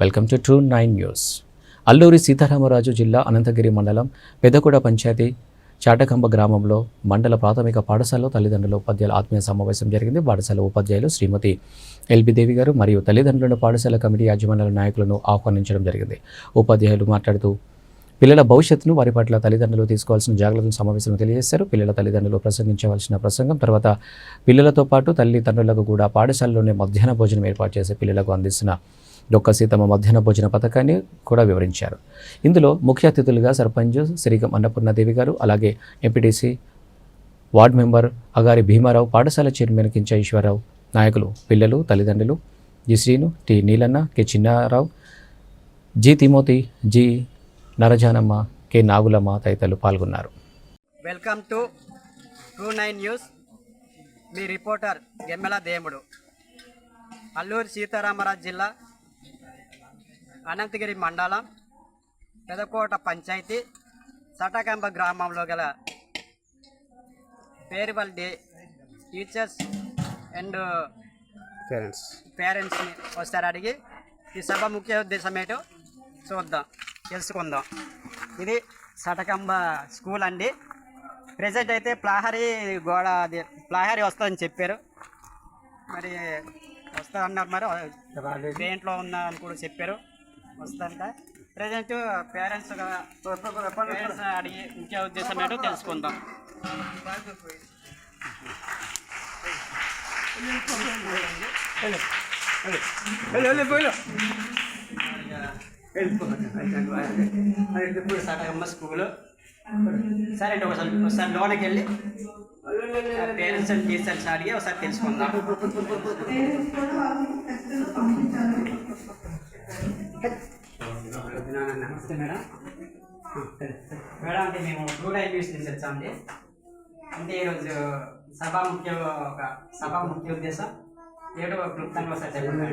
Welcome to true nine news. Alluri Sitaramaraju జిల్లా అనంతగిరి మండలం పెదకూడ పంచాయతీ చాటకంబ గ్రామంలో మండల ప్రాథమిక పాఠశాలలో తల్లిదండ్రుల ఉపాధ్యాయుల ఆత్మీయ సమావేశం జరిగింది. పాఠశాల ఉపాధ్యాయులు శ్రీమతి ఎల్బి దేవి గారు మరియు తల్లిదండ్రులను పాఠశాల కమిటీ యాజమాన్యాల నాయకులను ఆహ్వానించడం జరిగింది. ఉపాధ్యాయులు మాట్లాడుతూ పిల్లల భవిష్యత్తును వారి పట్ల తల్లిదండ్రులు తీసుకోవాల్సిన జాగ్రత్తలు సమావేశంలో తెలియజేశారు. పిల్లల తల్లిదండ్రులు ప్రసంగించవలసిన ప్రసంగం తర్వాత పిల్లలతో పాటు తల్లిదండ్రులకు కూడా పాఠశాలలోనే మధ్యాహ్న భోజనం ఏర్పాటు చేసి పిల్లలకు అందిస్తున్న డొక్క సీతమ్మ మధ్యాహ్న భోజన పథకాన్ని కూడా వివరించారు. ఇందులో ముఖ్య అతిథులుగా సర్పంచ్ శ్రీగం అన్నపూర్ణదేవి గారు అలాగే MPTC ward member Agari Bhimarao పాఠశాల చైర్మన్ కించ ఈశ్వరరావు నాయకులు పిల్లలు తల్లిదండ్రులు G Srinu T Neelanna K Chinnarao G Timothy G Narajanamma K Nagulamma తదితరులు పాల్గొన్నారు. Welcome to two nine news. Me reporter Gemmela Demudu. Alluri Sitaramaraju జిల్లా అనంతగిరి మండలం పెదకోట పంచాయతీ సటకంబ గ్రామంలో గల farewell day teachers and parents. పేరెంట్స్ని ఒకసారి అడిగి ఈ సభ ముఖ్య ఉద్దేశం ఏంటో చూద్దాం తెలుసుకుందాం. ఇది సటకంబ స్కూల్ అండి. ప్రజెంట్ అయితే ప్లాహరీ గోడ అది ప్లాహరీ వస్తుందని చెప్పారు. మరి వస్తా అన్నారు మరి పెయింట్లో ఉందా అని కూడా చెప్పారు. వస్తుందంట ప్రజెంట్ పేరెంట్స్ పేరెంట్స్ అడిగి ముఖ్య ఉద్దేశం ఏంటో తెలుసుకుందాం. ఇప్పుడు సార్ అమ్మ స్కూలు సరే అండి ఒకసారి ఒకసారి లోనకి వెళ్ళి పేరెంట్స్ అండ్ టీచర్స్ అడిగి ఒకసారి తెలుసుకుందాం. నమస్తే మేడం మేడం అంటే మేము టూ న్యూస్ నుంచి వచ్చామండి అంటే ఈరోజు సభా ముఖ్య ఒక సభా ముఖ్య ఉద్దేశం ఏడో క్లుప్తంగా ఒకసారి చెప్పండి.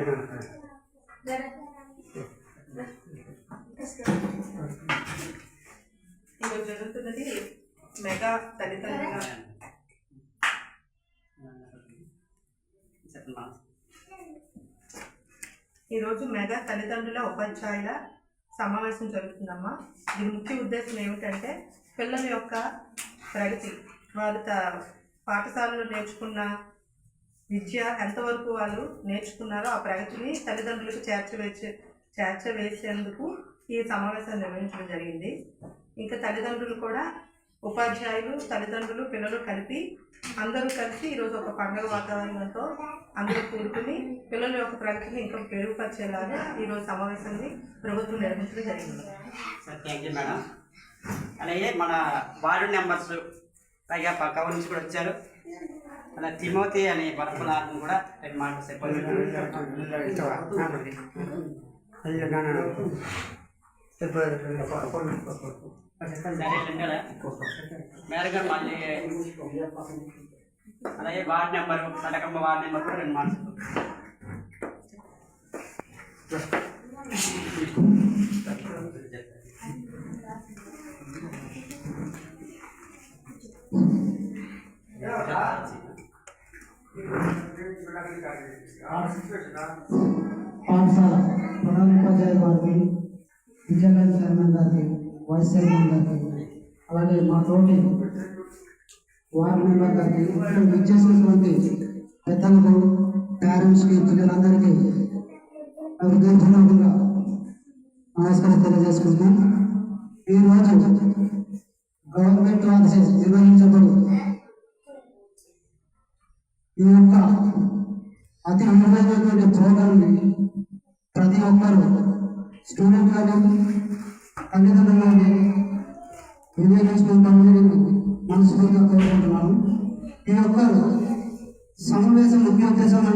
ఈరోజు జరుగుతున్నది మెగా తల్లిదండ్రుల. ఈరోజు మెగా తల్లిదండ్రుల ఉపాధ్యాయుల సమావేశం జరుగుతుందమ్మా. దీని ముఖ్య ఉద్దేశం ఏమిటంటే పిల్లల యొక్క ప్రగతి వారు త పాఠశాలలో నేర్చుకున్న విద్య ఎంతవరకు వాళ్ళు నేర్చుకున్నారో ఆ ప్రగతిని తల్లిదండ్రులకు చేర్చవేసే చేర్చవేసేందుకు ఈ సమావేశాన్ని నిర్వహించడం జరిగింది. ఇంకా తల్లిదండ్రులు కూడా ఉపాధ్యాయులు తల్లిదండ్రులు పిల్లలు కలిపి అందరూ కలిసి ఈరోజు ఒక పండుగ వాతావరణంతో అందరూ కూడుకుని పిల్లల యొక్క ప్రగతిని ఇంకా మెరుగుపరిచేలాగా ఈరోజు సమావేశాన్ని ప్రభుత్వం నిర్వహించడం జరిగింది. సార్ థ్యాంక్ యూ మేడం అలాగే మన వార్డు నెంబర్స్ పైగా పక్క నుంచి కూడా వచ్చారు. అలా తిమోతి అనే బర్ఫలాలను కూడా రెండు మాటలు కదా మేరగా మళ్ళీ అలాగే ward number Sadakamma ward number కూడా రెండు మాటలు పాఠశాల ప్రధాన ఉపాధ్యాయ గారికి విద్యాలయ చైర్మన్ గారికి వైస్ చైర్మన్ గారికి అలాగే మా తోటి వార్డు మెంబర్ గారికి ఇక్కడ విచ్చేసినటువంటి పెద్దలకు పేరెంట్స్కి పిల్లలందరికీ హృదయపూర్వకంగా నమస్కారం తెలియజేసుకుంటున్నాం ఈరోజు గవర్నమెంట్ వారి నిర్వహించబడు ఈ యొక్క అతి విలువైనటువంటి ప్రోగ్రామ్ని ప్రతి ఒక్కరు స్టూడెంట్ కానీ తల్లిదండ్రులు కానీ వినియోగించుకుంటామని మనస్ఫూర్తిగా కోరుకుంటున్నాను. ఈ యొక్క సమావేశం ముఖ్య ఉద్దేశం అంటే